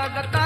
तथागताच्या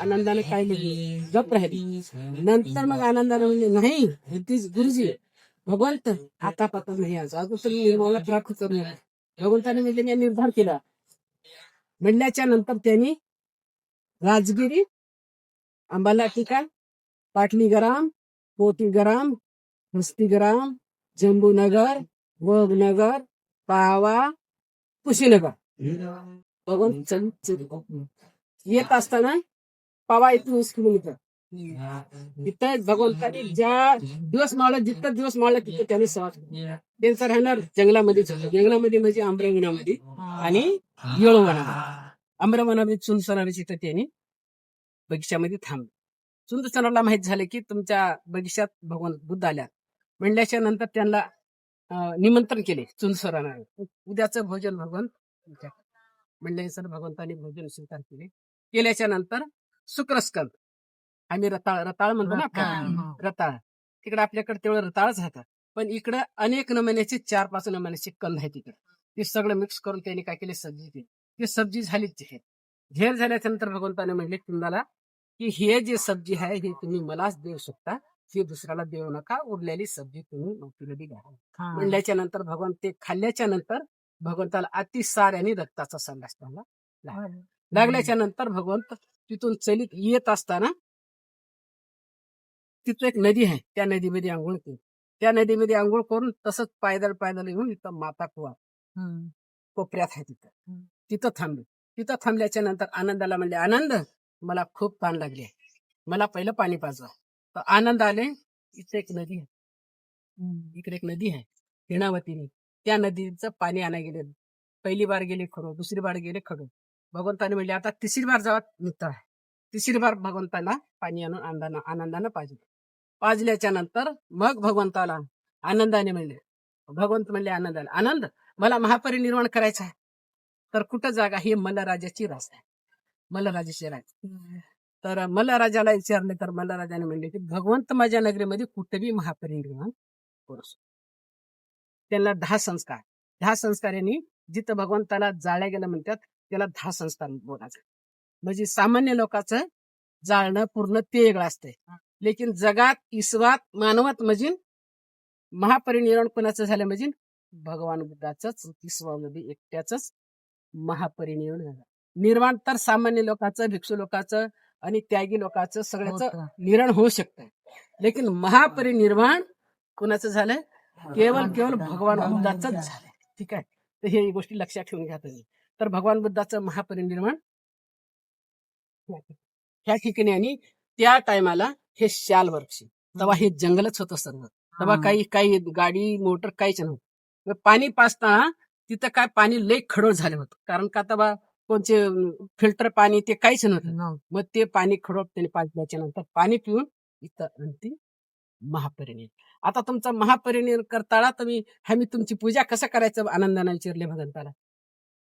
आनंदाने काय नाही जप राहिली. नंतर मग आनंदाने म्हणजे नाही तीच गुरुजी भगवंत आता पता नाही आज अजून. तरी निर्मला प्राप्त भगवंताने म्हणजे निर्धार केला. म्हणल्याच्या नंतर त्यांनी राजगिरी अंबाला टीका पाटली ग्राम पोटी ग्राम हस्ती ग्राम जंबूनगर वगनगर पावा कुशीनगर. बघून चल. येत असताना पावा इथून वीस किलोमीटर तिथं भगवंताने ज्या दिवस मावळा जिथं दिवस मावळा तिथं त्याने सवास त्यांचं राहणार जंगलामध्ये जंगलामध्ये म्हणजे आंब्रवनामध्ये आणि येळवनामध्ये. आंब्रवनामध्ये चुनसणाऱ्या तिथं त्यांनी बगीच्यामध्ये थांबले. चुंदसणाला माहीत झालं की तुमच्या बगीच्यात भगवान बुद्ध आल्या. म्हणल्याच्या नंतर त्यांना निमंत्रण केले चुनसरांना उद्याचं भोजन भगवान तुमच्या म्हणल्यानुसार भगवंताने भोजन स्वीकार केले. केल्याच्यानंतर शुक्रस्कंद आम्ही रताळ रताळ म्हणतो ना आपण. रताळ तिकडे आपल्याकडे तेवढं रताळच राहतात पण इकडे अनेक नमुन्याचे चार पाच नमुन्याचे कंद आहेत तिकडे ते सगळं मिक्स करून त्यांनी काय केले? सब्जी केली. ती सब्जी झाली झेर. झेर झाल्याच्यानंतर भगवंताने म्हणले तुम्हाला की हे जे सब्जी आहे हे तुम्ही मलाच देऊ शकता. हे दुसऱ्याला देऊ नका. उरलेली सब्जी तुम्ही नोकरीमध्ये घ्या. म्हणल्याच्या नंतर भगवान ते खाल्ल्याच्या नंतर भगवंताला अतिसार आणि रक्ताचा संडास त्यांना लागला. लागल्याच्या नंतर भगवंत तिथून चलित येत असताना तिथं एक नदी आहे. त्या नदीमध्ये आंघोळ केली. त्या नदीमध्ये आंघोळ करून तसंच पायदळ पायदळ येऊन इथं माता कुवा कोपऱ्यात आहे तिथं. तिथं थांबले. तिथं थांबल्याच्या नंतर आनंदाला म्हणले आनंद मला खूप ताण लागली मला पहिलं पाणी पाजवा. तर आनंद आले. इथे एक नदी आहे. इकडे एक नदी आहे. हिणावतीने त्या नदीचं पाणी आणा गेले. पहिली बार गेले खडो दुसरी बार गेले खडो भगवंताने म्हणले आता तिसरी बार जावा मित्र आहे तिसरी बार भगवंताला पाणी आणून आनंदानं आनंदानं पाजले. पाजल्याच्या नंतर मग भगवंताला आनंदाने म्हणले भगवंत म्हणले आनंदाला आनंद मला महापरिनिर्वाण करायचं आहे. तर कुठं जागा ही मल्लराजाची रास आहे. मल्लराजाची राज. तर मल्लराजाला विचारले तर मल्लराजाने म्हणले की भगवंत माझ्या नगरीमध्ये कुठेही महापरिनिर्वाण करू शकतो. त्यांना दहा संस्कार. दहा संस्कार यांनी जिथं भगवंताला जाळ्या गेलं म्हणतात त्याला दहा संस्कार बोलायचं. म्हणजे सामान्य लोकांचं जाळणं पूर्ण ते वेगळं असतंय. लेकिन जगात ईश्वात मानवात म्हणजे महापरिनिर्वाण कोणाचं झालं म्हणजे भगवान बुद्धाचंच ईश्वामध्ये एकट्याच महापरिनिर्वाण झालं. निर्वाण तर सामान्य लोकांचं भिक्षू लोकांचं आणि त्यागी लोकांचं सगळ्याचं निर्माण होऊ शकतं लेकिन महापरिनिर्वाण कोणाचं झालं? केवळ केवळ भगवान बुद्धाचंच झालं ठीक आहे? तर हे गोष्टी लक्षात ठेवून घ्या तुम्ही. तर भगवान बुद्धाचं महापरिनिर्वाण ह्या ठिकाणी. आणि त्या टायमाला हे शाल वर्ष तेव्हा हे जंगलच होतं सर्व तेव्हा काही काही गाडी मोटर काहीच नव्हतं. पाणी पाचताना तिथं काय पाणी लई खडोळ झालं होतं. कारण का तेव्हा कोणचे फिल्टर पाणी ते काहीच नव्हतं. मग ते पाणी खडोळ त्याने पाजल्याच्या नंतर पाणी पिऊन इथं अंतिम महापरिणय आता तुमचा महापरिणय करताना तुम्ही आम्ही तुमची पूजा कसं करायचं? आनंदाने विचारले भगवंताला.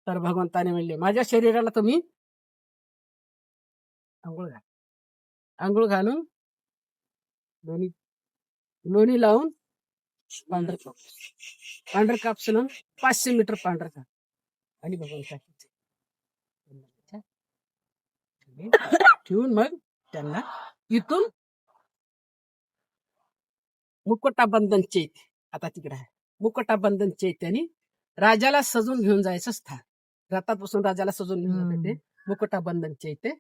तर भगवंताने म्हणले माझ्या शरीराला तुम्ही आंघोळ घाल. आंघोळ घालून लोणी लोणी लावून पांढर काप पांढर कापसून पाचशे मीटर पांढर काप आणि भगवंता ठेवून मग त्यांना इथून मुकोटा बंधन चैत. आता तिकडे आहे. मुकोटा बंधन चैत्याने राजाला सजून घेऊन जायचं स्थान. रथात बसून राजाला सजून घेऊन जाते मुकोटा बंधन चैते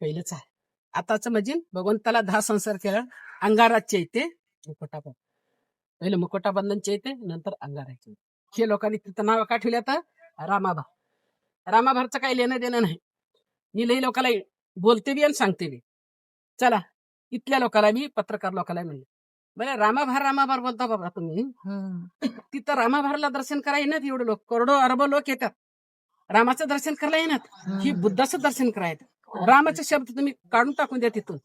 पहिलंच आहे. आताच म्हणजे भगवंताला दहा संसार केला. अंगारात चैते मुकोटा बंधन पहिलं मुकोटा बंधन चैते नंतर अंगारा चैते हे लोकांनी तिथं नाव का ठेवले आता? रामाभा रामाभारचं काही लेणं देणं नाही. मी लई लोकांना बोलते बी आणि सांगते बी. चला इथल्या लोकांना मी पत्रकार लोकांना म्हणले. बरं रामाभार रामाभार बोलता बाबा तुम्ही. तिथं रामाभारला दर्शन करायला येणार एवढे लोक. करोडो अरब लोक येतात. रामाचं दर्शन करायला येणार ही. बुद्धाचं दर्शन करायचं रामाचे शब्द तुम्ही काढून टाकून द्या तिथून.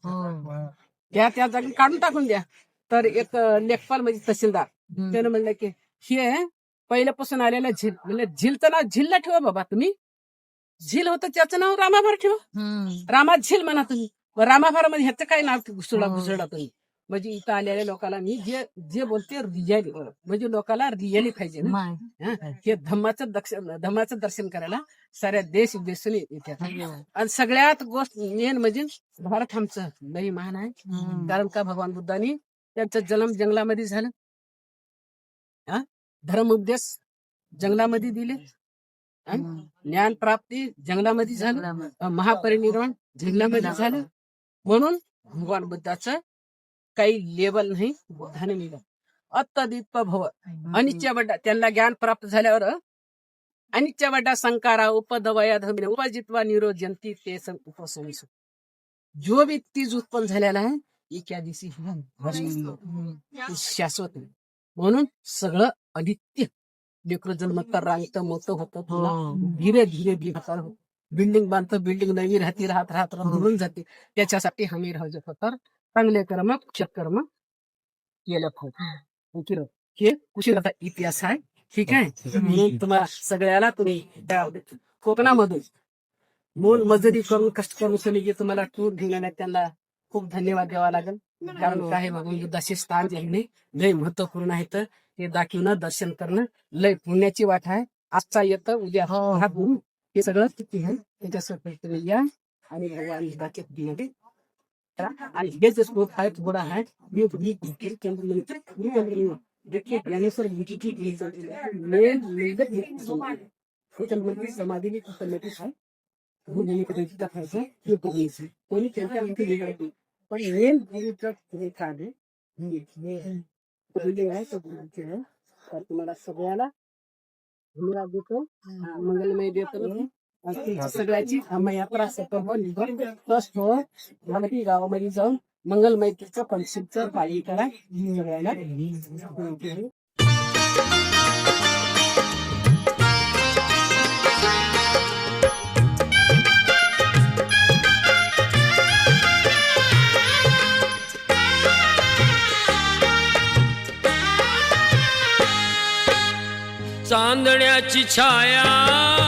त्या त्या जागी काढून टाकून द्या. तर एक लेखपाल म्हणजे तहसीलदार. त्यानं म्हणलं की हे पहिल्यापासून आलेलं झील म्हणजे झीलचं नाव झीलला ठेवा बाबा तुम्ही. झील होतं त्याचं नाव रामाभार ठेवा. रामा झील म्हणा तुम्ही. रामाभारमध्ये ह्याचं काय नाव घुसळा हो. घुसळा तुम्ही? म्हणजे इथं आलेल्या लोकांना मी जे जे बोलते रिअली म्हणजे लोकांना रिअली पाहिजे. हं? धम्माचं दर्शन धम्माचं दर्शन करायला साऱ्या देश विदेशातून येतात आणि सगळ्यात गोष्ट मेन म्हणजे भारत आमचं लई महान आहे. कारण का भगवान बुद्धांनी त्यांचा जन्म जंगलामध्ये झाला. हा? धर्म उपदेश जंगलामध्ये दिले? ज्ञान प्राप्ती जंगलामध्ये झालं. महापरिनिर्वाण जंगलामध्ये. झालं. म्हणून भगवान बुद्धाचं काही लेवल नाही बुद्धाने लिहिलं. अत्तदीप भव. अनिच्य बड्डा त्यांना ज्ञान प्राप्त झाल्यावर अनिच्य बड्डा संकारा उपदवया धमिने उपजित्वा निरोजंती ते उपसमिसु. जो भी तीज उत्पन्न झालेला आहे एका दिवशी शाश्वत नाही म्हणून सगळं अनित्य. लेकरं जन्मत रांगत मोठं होतं पुन्हा धीरे धीरे धीरे बिल्डिंग बांधतं बिल्डिंग नवी राहते राहत राहत राहत बुडून जाते. त्याच्यासाठी हमी राहू तर चांगले कर्म कर्म केलं पाहिजे हे. कुशीलता इतिहास आहे. ठीक आहे? म्हणून तुम्हाला सगळ्याला तुम्ही कोकणामधून मूल मजुरी करून कष्ट करून सनी जे तुम्हाला टूर घेऊन त्यांना खूप धन्यवाद द्यावा लागेल. कारण काय भगवान बुद्धाचे स्थान जे आहे नाही, लय महत्त्वपूर्ण आहे. तर ते दाखवणं दर्शन करणं लय पुण्याची वाट आहे. आजचा येतं उद्या हा गुरु हे सगळं किती आहे? त्याच्यासाठी तुम्ही या आणि भगवान करा. आणि हे जे श्लोक आहे थोडा आहे. मी तुम्ही देखील केंद्र ज्ञानेश्वर मेन मेजर त्याच्यामध्ये समाधीने कोणी त्यांच्या पण मेन हे काम हे पहिले आहे तो आहे तर तुम्हाला सगळ्याला धन्यवाद देतो मंगलमय देतो सगळ्याची यात्रा निघून ट्रस्ट हो गावामध्ये जाऊन मंगलमैत्रीचं पाळी करा चांदण्याची छाया.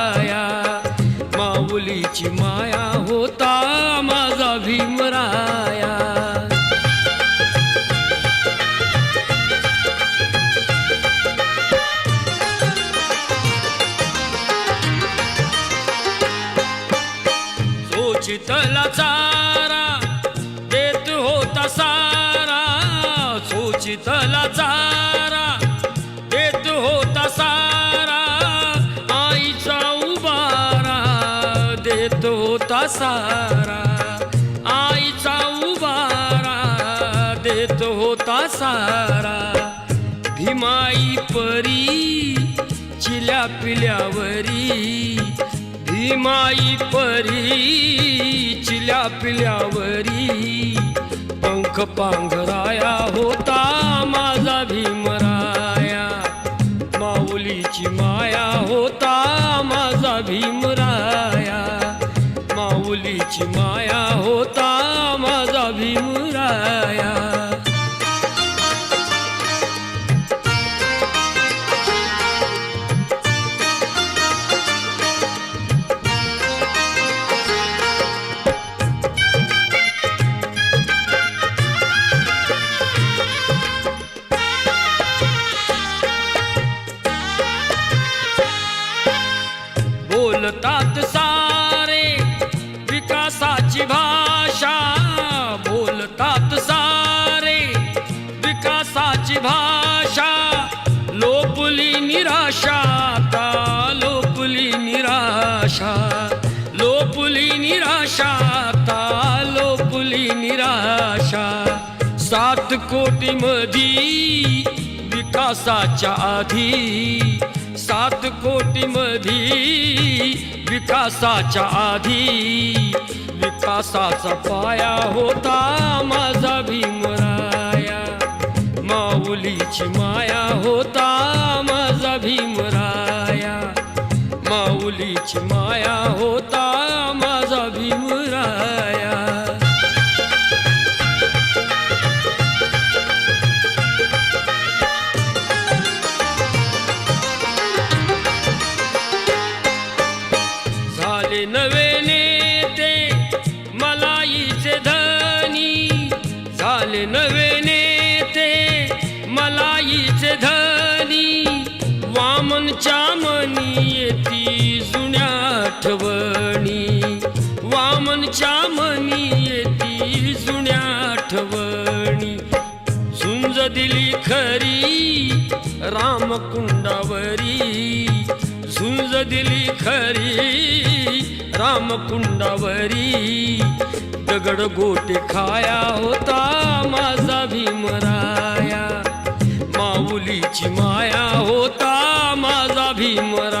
सोचितला चारा देत होता सारा. सोचितला चारा देत होता सारा. आईचा उबारा देत होता सारा. आईचा उबारा देत होता सारा. भीमाई परी चिल्या पिल्यावरी भीमाई परी चिल्या पिल्यावरी पंख पांघराया होता माझा भीमराया. माऊलीची माया होता माझा भीमराया. माऊलीची माया आशा लोपुली निराशा आता लोपुली निराशा. सात कोटी मधी विकासाच्या आधी सात कोटी मधी विकासाच्या आधी. विकासाचा पाया होता माझा भीमराया माऊलीची माया होता माऊलीची माया होता माझा भीमराया झाले नवे नेते मलाईचे धनी. झाले नवे नेते मलाईचे धनी. वामनच्या मनी येती आठवणी. वामनच्या मनी येती जुन्या आठवणी. झुंज दिली खरी रामकुंडावरी. झुंज दिली खरी रामकुंडावरी. दगड गोटे खाया होता माझा भीमराया माऊलीची माया होता माझा भीमराया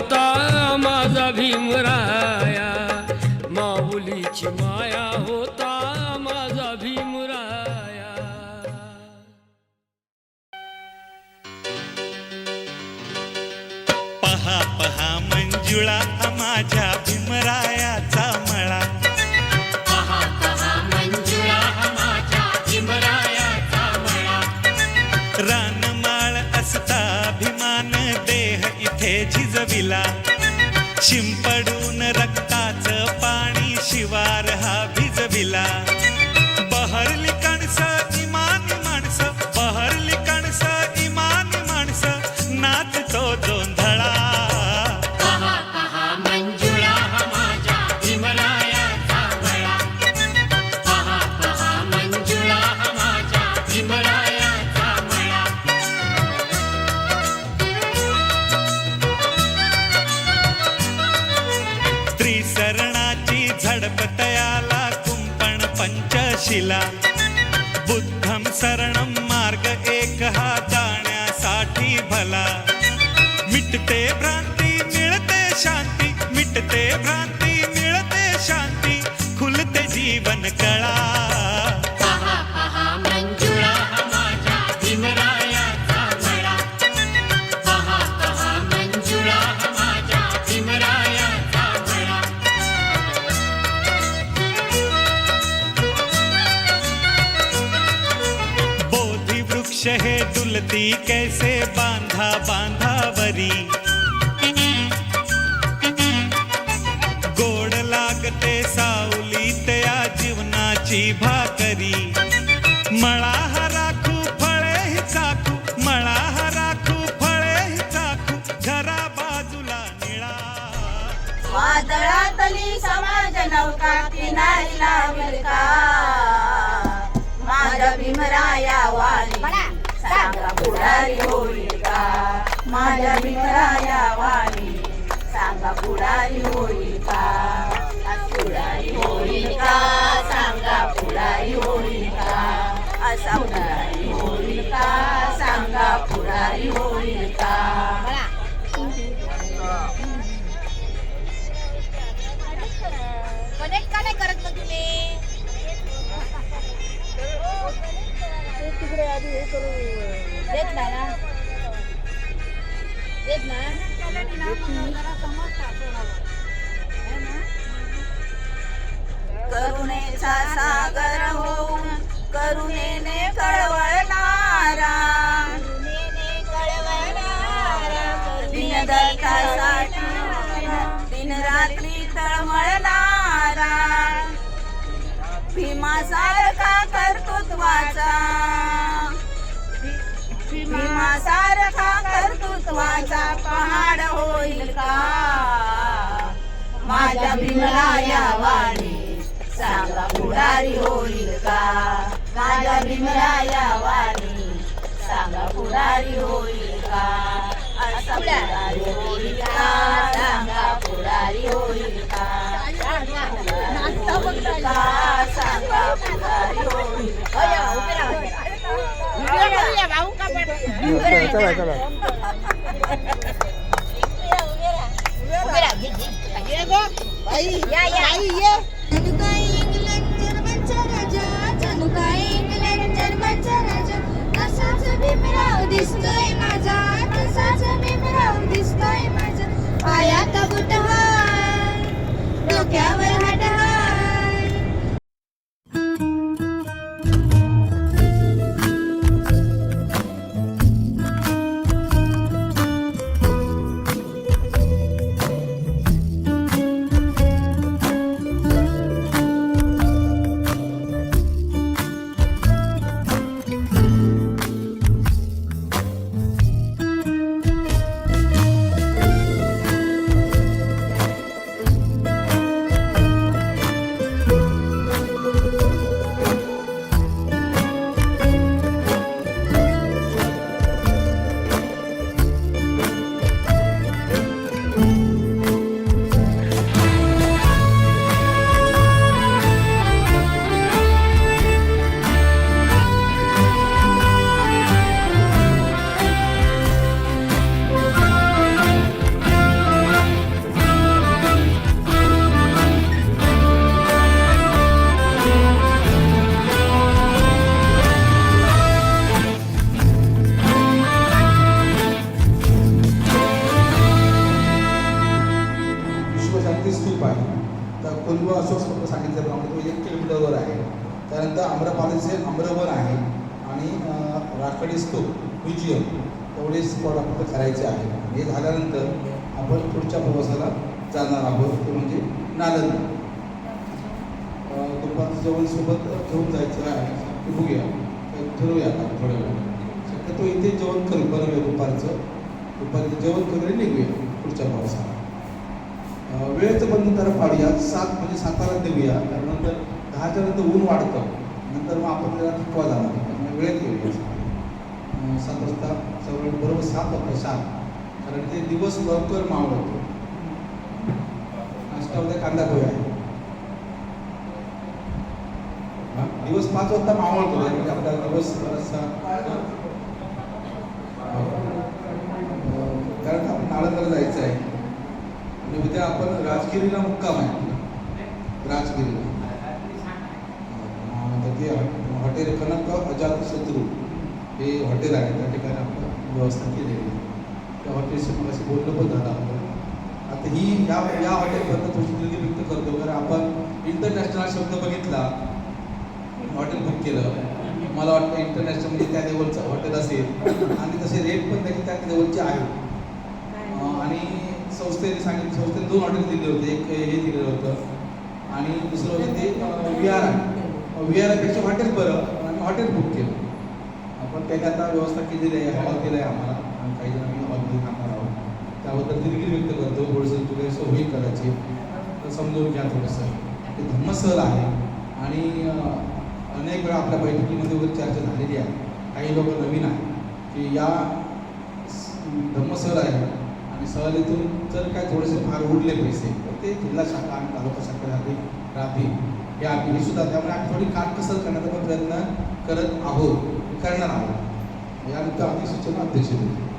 मंजुळा हा माझ्या भीमरायाचा मळा. रानमाळ असता अभिमान देह इथे झिजविला. शिंपडून मिटते भ्रांती मिळते शांती. मिटते भ्रांती मिळते शांती. खुलते जीवन कळा. डुलती कैसे बांधा बांधावरी? गोड लागते सावली त्या जीवनाची भाकरी. मळा राखू फळे चाकू मळा राखू फळे चाकू घरा बाजूला निळा. वादळातली समाज नौका किनारीला विलका माझ्या भीमराया वाली सांगा पुढारी होईल का माझ्या भीमराया वाली सांगा पुढारी होईल का पुढारी होईल का सांगा पुढारी होईल का असा पुढारी होईल का सांगा पुढारी होईल का कनेक्ट का नाही करत मग तुम्ही देत नाही ना देत ना माझ्या भीमराया वाणी सांगा पुढारी होईल का माझ्या भीमराया वाणी सांगा पुढारी होईल का असा पुढारी होईल का सांगा पुढारी होईल का होईल का? सांगा पुढारी होईल का? जनुका इंग्लंड जर्मनचा राजा जनुका इंग्लंड जर्मनचा राजा तसाच भीमराव दिसतोय माझा तसाच भीमराव दिसतोय माझा पायात बुट हाय डोक्यावर हात राखडी म्युझियम एवढे स्पॉट आपल्याला करायचे आहे हे झाल्यानंतर आपण पुढच्या प्रवासाला जाणार आहोत. ते म्हणजे नालंदा दुपारचं जेवण सोबत घेऊन जायचं आहे. ते बघूया. ठरवूया आता थोड्या वेळ. शक्यतो इथे जेवण करू. बनवूया दुपारचं. दुपारचं जेवण करू आणि निघूया पुढच्या प्रवासाला. वेळेचं बंधन जरा पाडूया सात म्हणजे सातारा देऊया. त्यानंतर दहाच्या नंतर ऊन वाढतं. नंतर मग आपण त्याला थकवा जाणार. त्यामुळे वेळेत येऊया सात वाजता जवळ बरोबर सात वाजता सात. कारण ते दिवस लवकर मावळतो. नाश्त्यामध्ये कांदा पोहे आहे. दिवस पाच वाजता मावळतो. म्हणजे आपला दिवस बराचसा हो. कारण आपण नाळंदला जायचं आहे. आणि उद्या आपण राजगिरीला मुक्काम आहे. राजगिरीला अं, तर ते हॉटेल कनक अजात शत्रू हे हॉटेल आहे त्या ठिकाणी आपण व्यवस्था केलेली आहे. त्या हॉटेलशी मग अशी बोलणं पण झालं आपलं आता ही या या हॉटेलबद्दल थोडी व्यक्त करतो कारण आपण इंटरनॅशनल शब्द बघितला हॉटेल बुक केलं. मला वाटतं इंटरनॅशनल म्हणजे त्या लेवलचं हॉटेल असेल. आणि तसे रेट पण त्याचे त्या लेवलचे आहेत. आणि संस्थेने सांगितलं संस्थेने दोन हॉटेल दिले होते. एक हे दिलेलं होतं. आणि दुसरं होतं ते विहार आर विहारापेक्षा व्ही हॉटेल बरं आणि हॉटेल बुक केलं. पण त्याने आता व्यवस्था केलेली आहे हॉल दिला आहे आम्हाला. आणि काही जण आम्ही हॉलमध्ये थांबणार आहोत त्याबद्दल दिलगिरी व्यक्त करतो. थोडंसं तुला सोयी करायची. तर समजून घ्या थोडंसं. ते धम्मसहल आहे. आणि अनेक वेळा आपल्या बैठकीमध्ये वगैरे चर्चा झालेली आहे. काही लोक नवीन आहे की या स- आहे. आणि सहलीतून जर काय थोडेसे फार उरले पैसे तर ते जिल्हा शाखा आणि तालुका राहते राहतील. हे आम्ही हे सुद्धा त्यामुळे आम्ही थोडी काटकसर करण्याचा पण प्रयत्न करत आहोत. करणार आहोत. यानंतर आम्ही सूचना अध्यक्ष देतो